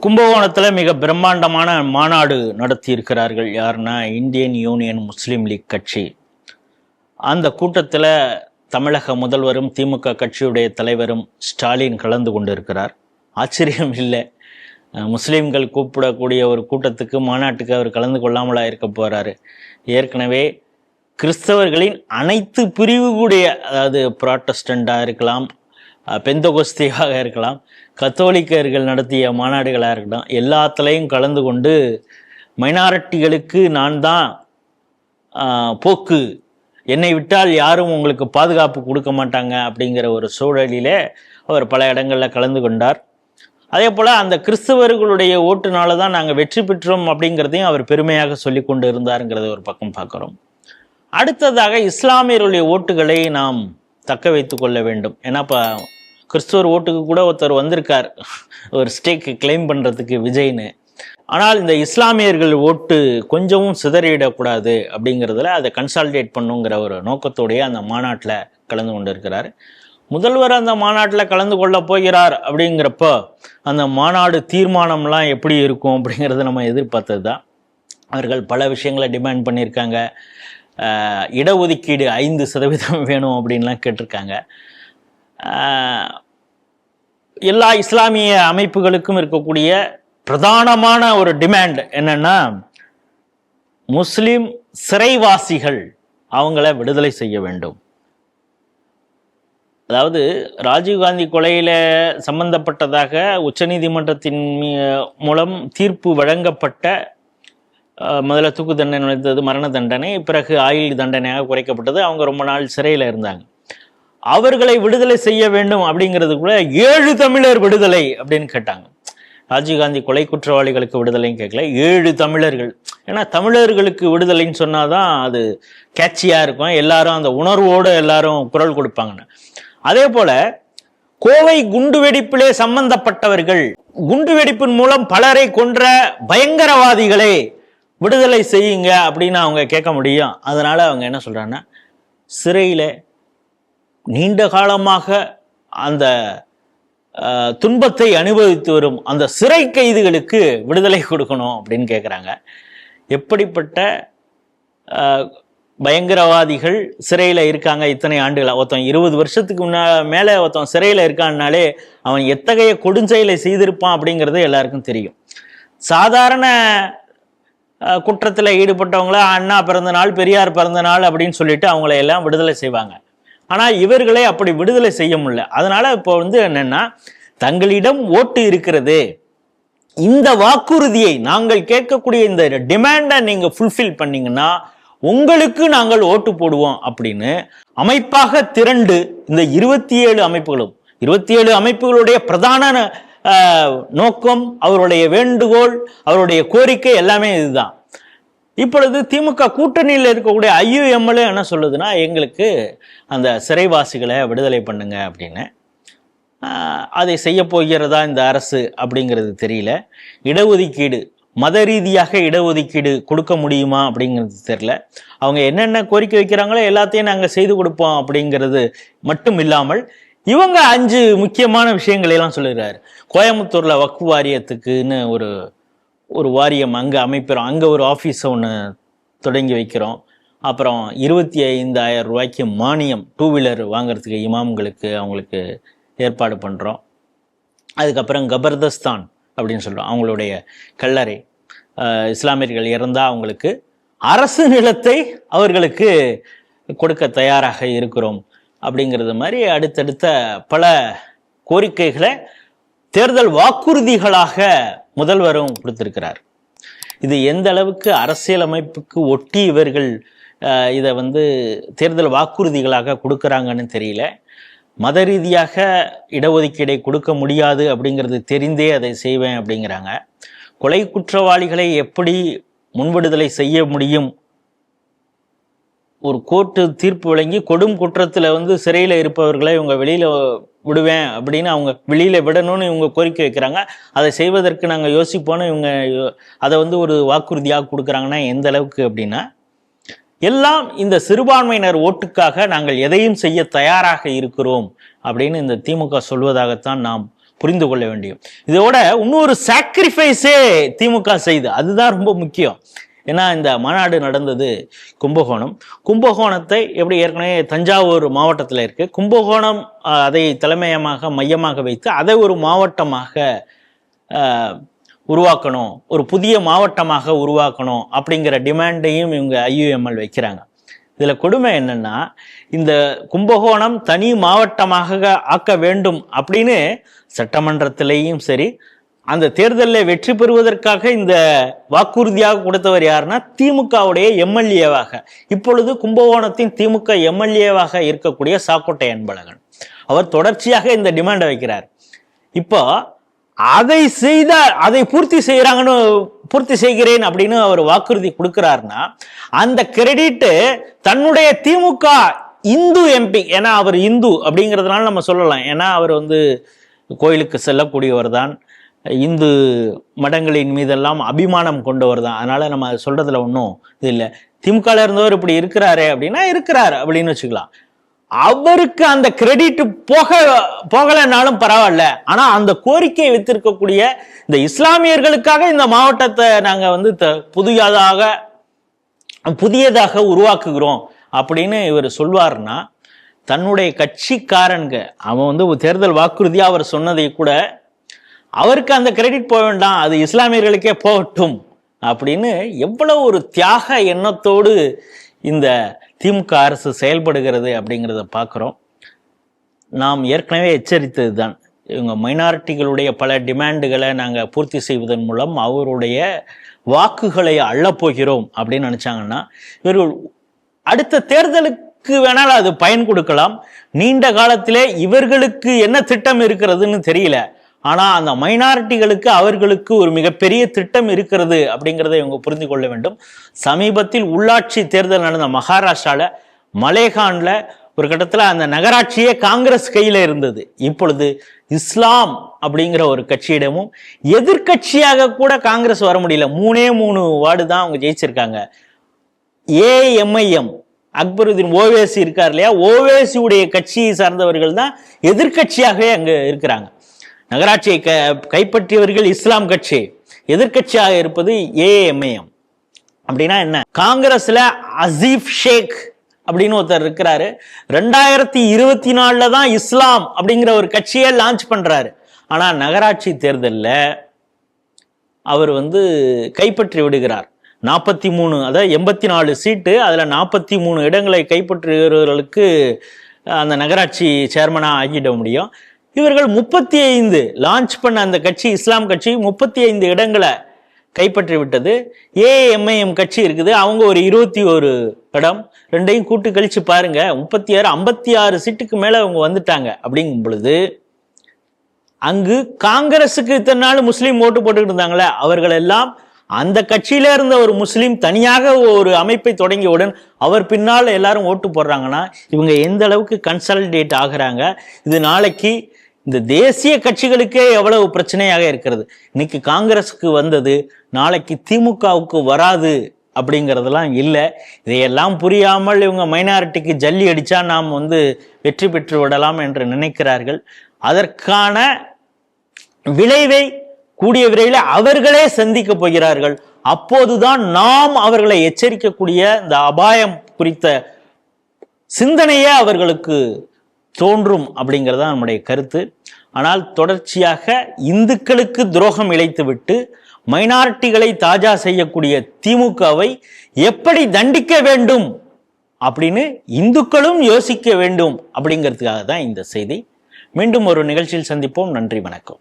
கும்பகோணத்தில் மிக பிரம்மாண்டமான மாநாடு நடத்தியிருக்கிறார்கள் யாருன்னா இந்தியன் யூனியன் முஸ்லீம் லீக் கட்சி. அந்த கூட்டத்தில் தமிழக முதல்வரும் திமுக கட்சியுடைய தலைவரும் ஸ்டாலின் கலந்து கொண்டிருக்கிறார். ஆச்சரியம் இல்லை. முஸ்லீம்கள் கூப்பிடக்கூடிய ஒரு கூட்டத்துக்கு மாநாட்டுக்கு அவர் கலந்து கொள்ளாமலாக இருக்க போகிறாரு ஏற்கனவே கிறிஸ்தவர்களின் அனைத்து பிரிவுகளுடைய அதாவது ப்ராட்டஸ்டண்டாக இருக்கலாம் அஹ் பெந்தகோஸ்தியாக இருக்கலாம் கத்தோலிக்கர்கள் நடத்திய மாநாடுகளாக இருக்கட்டும் எல்லாத்துலேயும் கலந்து கொண்டு மைனாரிட்டிகளுக்கு நான் தான் போக்கு. என்னை விட்டால் யாரும் உங்களுக்கு பாதுகாப்பு கொடுக்க மாட்டாங்க அப்படிங்கிற ஒரு சூழலிலே அவர் பல இடங்களில் கலந்து கொண்டார். அதே போல் அந்த கிறிஸ்தவர்களுடைய ஓட்டுனால தான் நாங்கள் வெற்றி பெற்றோம் அப்படிங்கிறதையும் அவர் பெருமையாக சொல்லி கொண்டு இருந்தாருங்கிறத ஒரு பக்கம் பார்க்குறோம். அடுத்ததாக இஸ்லாமியருடைய ஓட்டுகளை நாம் தக்க வைத்து கொள்ள வேண்டும். ஏன்னா இப்போ கிறிஸ்துவர் ஓட்டுக்கு கூட ஒருத்தர் வந்திருக்கார். ஒரு ஸ்டேக்கு கிளைம் பண்ணுறதுக்கு விஜய்னு. ஆனால் இந்த இஸ்லாமியர்கள் ஓட்டு கொஞ்சமும் சிதறிடக்கூடாது அப்படிங்கிறதுல அதை கன்சால்டேட் பண்ணுங்கிற ஒரு நோக்கத்தோடைய அந்த மாநாட்டில் கலந்து கொண்டிருக்கிறார். முதல்வர் அந்த மாநாட்டில் கலந்து கொள்ள போகிறார் அப்படிங்கிறப்போ அந்த மாநாடு தீர்மானம்லாம் எப்படி இருக்கும் அப்படிங்கிறத நம்ம எதிர்பார்த்தது தான் அவர்கள் பல விஷயங்களை டிமாண்ட் பண்ணியிருக்காங்க. இடஒதுக்கீடு ஐந்து சதவீதம் வேணும் அப்படின்லாம் கேட்டிருக்காங்க. எல்லா இஸ்லாமிய அமைப்புகளுக்கும் இருக்கக்கூடிய பிரதானமான ஒரு டிமாண்ட் என்னன்னா முஸ்லிம் சிறைவாசிகள் அவங்கள விடுதலை செய்ய வேண்டும். அதாவது ராஜீவ்காந்தி கொலையில் சம்பந்தப்பட்டதாக உச்சநீதிமன்றத்தின் மூலம் தீர்ப்பு வழங்கப்பட்ட முதல்ல தூக்கு தண்டனை நுழைந்தது மரண தண்டனை பிறகு ஆயுள் தண்டனையாக குறைக்கப்பட்டது. அவங்க ரொம்ப நாள் சிறையில் இருந்தாங்க. அவர்களை விடுதலை செய்ய வேண்டும் அப்படிங்கிறது கூட ஏழு தமிழர் விடுதலை அப்படின்னு கேட்டாங்க. ராஜீவ்காந்தி கொலை குற்றவாளிகளுக்கு விடுதலைன்னு கேட்கல ஏழு தமிழர்கள். ஏன்னா தமிழர்களுக்கு விடுதலைன்னு சொன்னாதான் அது கேட்சியாக இருக்கும். எல்லாரும் அந்த உணர்வோடு எல்லாரும் குரல் கொடுப்பாங்கன்னு. அதே போல கோவை குண்டு வெடிப்பிலே சம்பந்தப்பட்டவர்கள் குண்டு வெடிப்பின் மூலம் பலரை கொன்ற பயங்கரவாதிகளை விடுதலை செய்யுங்க அப்படின்னு அவங்க கேட்க முடியும். அதனால அவங்க என்ன சொல்றாங்கன்னா சிறையில நீண்ட காலமாக அந்த துன்பத்தை அனுபவித்து வரும் அந்த சிறை கைதிகளுக்கு விடுதலை கொடுக்கணும் அப்படின்னு கேட்குறாங்க எப்படிப்பட்ட பயங்கரவாதிகள் சிறையில் இருக்காங்க இத்தனை ஆண்டுகளாக ஒருத்தன் இருபது வருஷத்துக்கு முன்னா மேலே ஒருத்தன் சிறையில் இருக்கான்னாலே அவன் எத்தகைய கொடுஞ்செயலை செய்திருப்பான் அப்படிங்கிறது எல்லாருக்கும் தெரியும். சாதாரண குற்றத்தில் ஈடுபட்டவங்கள அண்ணா பிறந்த நாள் பெரியார் பிறந்த நாள் அப்படின்னு சொல்லிட்டு அவங்கள எல்லாம் விடுதலை செய்வாங்க. ஆனால் இவர்களை அப்படி விடுதலை செய்ய முடியல. அதனால இப்போ வந்து என்னன்னா தங்களிடம் ஓட்டு இருக்கிறது. இந்த வாக்குறுதியை நாங்கள் கேட்கக்கூடிய இந்த டிமாண்டை நீங்கள் ஃபுல்ஃபில் பண்ணீங்கன்னா உங்களுக்கு நாங்கள் ஓட்டு போடுவோம் அப்படின்னு அமைப்பாக திரண்டு இந்த இருபத்தி ஏழு அமைப்புகளும் இருபத்தி ஏழு அமைப்புகளுடைய பிரதான நோக்கம் அவருடைய வேண்டுகோள் அவருடைய கோரிக்கை எல்லாமே இதுதான். இப்பொழுது திமுக கூட்டணியில் இருக்கக்கூடிய ஐயுஎம்எல்ஏ என்ன சொல்லுதுன்னா எங்களுக்கு அந்த சிறைவாசிகளை விடுதலை பண்ணுங்க அப்படின்னு. அதை செய்ய போகிறதா இந்த அரசு அப்படிங்கிறது தெரியல. இடஒதுக்கீடு மத ரீதியாக இடஒதுக்கீடு கொடுக்க முடியுமா அப்படிங்கிறது தெரியல. அவங்க என்னென்ன கோரிக்கை வைக்கிறாங்களோ எல்லாத்தையும் நாங்கள் செய்து கொடுப்போம் அப்படிங்கிறது மட்டும் இல்லாமல் இவங்க அஞ்சு முக்கியமான விஷயங்களையெல்லாம் சொல்லுகிறாரு. கோயம்புத்தூரில் வக்ஃபு வாரியத்துக்குன்னு ஒரு ஒரு வாரியம் அங்கே அமைப்பிறோம். அங்கே ஒரு ஆஃபீஸை ஒன்று தொடங்கி வைக்கிறோம். அப்புறம் இருபத்தி ஐந்தாயிரம் ரூபாய்க்கு மானியம் டூ வீலர் வாங்குறதுக்கு இமாம்களுக்கு அவங்களுக்கு ஏற்பாடு பண்ணுறோம் அதுக்கப்புறம் கபர்தஸ்தான் அப்படின்னு சொல்கிறோம் அவங்களுடைய கல்லறை. இஸ்லாமியர்கள் இறந்தால் அவங்களுக்கு அரசு நிலத்தை அவர்களுக்கு கொடுக்க தயாராக இருக்கிறோம். அப்படிங்கிறது மாதிரி அடுத்தடுத்த பல கோரிக்கைகளை தேர்தல் வாக்குறுதிகளாக முதல்வரும் கொடுத்திருக்கிறார். இது எந்த அளவுக்கு அரசியலமைப்புக்கு ஒட்டி இவர்கள் இதை வந்து தேர்தல் வாக்குறுதிகளாக கொடுக்குறாங்கன்னு தெரியல. மத ரீதியாக இடஒதுக்கீடை கொடுக்க முடியாது அப்படிங்கிறது தெரிந்தே அதை செய்வேன் அப்படிங்கிறாங்க. கொலை குற்றவாளிகளை எப்படி முன்விடுதலை செய்ய முடியும்? ஒரு கோர்ட்டு தீர்ப்பு வழங்கி கொடும் குற்றத்தில் வந்து சிறையில் இருப்பவர்களை இவங்க வெளியில் விடுவேன் அப்படின்னு அவங்க வெளியில் விடணும்னு இவங்க கோரிக்கை வைக்கிறாங்க. அதை செய்வதற்கு நாங்கள் யோசிப்போன்னு இவங்க அதை வந்து ஒரு வாக்குறுதியாக கொடுக்குறாங்கன்னா எந்த அளவுக்கு அப்படின்னா எல்லாம் இந்த சிறுபான்மையினர் ஓட்டுக்காக நாங்கள் எதையும் செய்ய தயாராக இருக்கிறோம் அப்படின்னு இந்த திமுக சொல்வதாகத்தான் நாம் புரிந்து கொள்ள வேண்டியும் இதோட இன்னொரு சாக்ரிஃபைஸே திமுக செய்து அதுதான் ரொம்ப முக்கியம். ஏன்னா இந்த மாநாடு நடந்தது கும்பகோணம். கும்பகோணத்தை எப்படி ஏற்கனவே தஞ்சாவூர் மாவட்டத்தில் இருக்குது கும்பகோணம் அதை தலைமையமாக மையமாக வைத்து அதை ஒரு மாவட்டமாக உருவாக்கணும். ஒரு புதிய மாவட்டமாக உருவாக்கணும் அப்படிங்கிற டிமாண்டையும் இவங்க ஐயுஎம்எல் வைக்கிறாங்க. இதில் கொடுமை என்னென்னா இந்த கும்பகோணம் தனி மாவட்டமாக ஆக்க வேண்டும் அப்படின்னு சட்டமன்றத்திலேயும் சரி அந்த தேர்தலில் வெற்றி பெறுவதற்காக இந்த வாக்குறுதியாக கொடுத்தவர் யாருன்னா திமுகவுடைய எம்எல்ஏவாக. இப்பொழுது கும்பகோணத்தின் திமுக எம்எல்ஏவாக இருக்கக்கூடிய சாக்கோட்டை அன்பழகன். அவர் தொடர்ச்சியாக இந்த டிமாண்டை வைக்கிறார். இப்போ அதை செய்தால் அதை பூர்த்தி செய்கிறாங்கன்னு பூர்த்தி செய்கிறேன் அப்படின்னு அவர் வாக்குறுதி கொடுக்கிறாருன்னா அந்த கிரெடிட்டு தன்னுடைய திமுக இந்து எம்பி ஏன்னா அவர் இந்து அப்படிங்கிறதுனால நம்ம சொல்லலாம். ஏன்னா அவர் வந்து கோயிலுக்கு செல்லக்கூடியவர் தான். இந்து மடங்களின் மீதெல்லாம் அபிமானம் கொண்டவர் தான். அதனால் நம்ம அதை ஒன்றும் இது இல்லை. திமுகவில் இருந்தவர் இப்படி இருக்கிறாரு அப்படின்னா இருக்கிறாரு அப்படின்னு வச்சுக்கலாம். அவருக்கு அந்த கிரெடிட் போக போகலைன்னாலும் பரவாயில்ல. ஆனால் அந்த கோரிக்கையை வைத்திருக்கக்கூடிய இந்த இஸ்லாமியர்களுக்காக இந்த மாவட்டத்தை நாங்கள் வந்து த- புதியதாக புதியதாக உருவாக்குகிறோம் அப்படின்னு இவர் சொல்வார்னா தன்னுடைய கட்சிக்காரன்க அவன் வந்து தேர்தல் வாக்குறுதியாக அவர் சொன்னதை கூட அவருக்கு அந்த கிரெடிட் போக வேண்டாம் அது இஸ்லாமியர்களுக்கே போகட்டும் அப்படின்னு எவ்வளவு ஒரு தியாக எண்ணத்தோடு இந்த திமுக அரசு செயல்படுகிறது அப்படிங்கிறத பார்க்குறோம். நாம் ஏற்கனவே எச்சரித்தது தான் இவங்க மைனாரிட்டிகளுடைய பல டிமாண்டுகளை நாங்கள் பூர்த்தி செய்வதன் மூலம் அவருடைய வாக்குகளை அள்ளப் போகிறோம் அப்படின்னு நினச்சாங்கன்னா இவர்கள் அடுத்த தேர்தலுக்கு வேணால் அது பயன் கொடுக்கலாம். நீண்ட காலத்திலே இவர்களுக்கு என்ன திட்டம் இருக்கிறதுன்னு தெரியல. ஆனால் அந்த மைனாரிட்டிகளுக்கு அவர்களுக்கு ஒரு மிகப்பெரிய திட்டம் இருக்கிறது அப்படிங்கிறதை இவங்க புரிந்து கொள்ள வேண்டும். சமீபத்தில் உள்ளாட்சி தேர்தல் நடந்த மகாராஷ்டிராவில் மலேகான்ல ஒரு கட்டத்தில் அந்த நகராட்சியே காங்கிரஸ் கையில் இருந்தது. இப்பொழுது இஸ்லாம் அப்படிங்கிற ஒரு கட்சியிடமும் எதிர்க்கட்சியாக கூட காங்கிரஸ் வர முடியல. மூணே மூணு வார்டு தான் அவங்க ஜெயிச்சிருக்காங்க. ஏஎம்ஐஎம் அக்பருதீன் ஓவேசி இருக்கார் இல்லையா? ஓவேசியுடைய கட்சியை சார்ந்தவர்கள் தான் எதிர்க்கட்சியாகவே அங்கே இருக்கிறாங்க. நகராட்சியை க கைப்பற்றியவர்கள் இஸ்லாம் கட்சி. எதிர்க்கட்சியாக இருப்பது ஏஎம்ஏஎம் அப்படின்னா என்ன? காங்கிரஸ்ல அசீப் ஷேக் அப்படின்னு ஒருத்தர் இருக்கிறாரு. ரெண்டாயிரத்தி இருபத்தி நாலுல தான் இஸ்லாம் அப்படிங்கிற ஒரு கட்சியை லான்ச் பண்றாரு. ஆனா நகராட்சி தேர்தலில் அவர் வந்து கைப்பற்றி விடுகிறார். நாற்பத்தி மூணு அதாவது எண்பத்தி நாலு சீட்டு அதில் நாற்பத்தி மூணு இடங்களை கைப்பற்றுகிறவர்களுக்கு அந்த நகராட்சி சேர்மனாக ஆகிட முடியும். இவர்கள் முப்பத்தி ஐந்து லான்ச் பண்ண அந்த கட்சி இஸ்லாம் கட்சி முப்பத்தி ஐந்து இடங்களை கைப்பற்றி விட்டது. ஏஎம்ஐஎம் கட்சி இருக்குது. அவங்க ஒரு இருபத்தி ஒரு இடம். ரெண்டையும் கூட்டு கழிச்சு பாருங்க. முப்பத்தி ஆறு ஐம்பத்தி ஆறு சீட்டுக்கு மேலே அவங்க வந்துட்டாங்க அப்படிங்கும் பொழுது அங்கு காங்கிரஸுக்கு இத்தனை நாள் முஸ்லீம் ஓட்டு போட்டுக்கிட்டு இருந்தாங்களே அவர்கள் எல்லாம் அந்த கட்சியில இருந்த ஒரு முஸ்லீம் தனியாக ஒரு அமைப்பை தொடங்கியவுடன் அவர் பின்னால் எல்லாரும் ஓட்டு போடுறாங்கன்னா இவங்க எந்த அளவுக்கு கன்சாலிடேட் ஆகுறாங்க? இது நாளைக்கு இந்த தேசிய கட்சிகளுக்கே எவ்வளவு பிரச்சனையாக இருக்கிறது? இன்னைக்கு காங்கிரஸுக்கு வந்தது நாளைக்கு திமுகவுக்கு வராது அப்படிங்கிறதெல்லாம் இல்லை. இதையெல்லாம் புரியாமல் இவங்க மைனாரிட்டிக்கு ஜல்லி அடித்தா நாம் வந்து வெற்றி பெற்று விடலாம் என்று நினைக்கிறார்கள். அதற்கான விளைவை கூடிய விரைவில் அவர்களே சந்திக்க போகிறார்கள். அப்போதுதான் நாம் அவர்களை எச்சரிக்கக்கூடிய இந்த அபாயம் குறித்த சிந்தனையே அவர்களுக்கு தோன்றும் அப்படிங்கிறது தான் நம்முடைய கருத்து. ஆனால் தொடர்ச்சியாக இந்துக்களுக்கு துரோகம் இழைத்துவிட்டு மைனாரிட்டிகளை தாஜா செய்யக்கூடிய திமுகவை எப்படி தண்டிக்க வேண்டும் அப்படின்னு இந்துக்களும் யோசிக்க வேண்டும் அப்படிங்கிறதுக்காக தான் இந்த செய்தி. மீண்டும் ஒரு நிகழ்ச்சியில் சந்திப்போம். நன்றி வணக்கம்.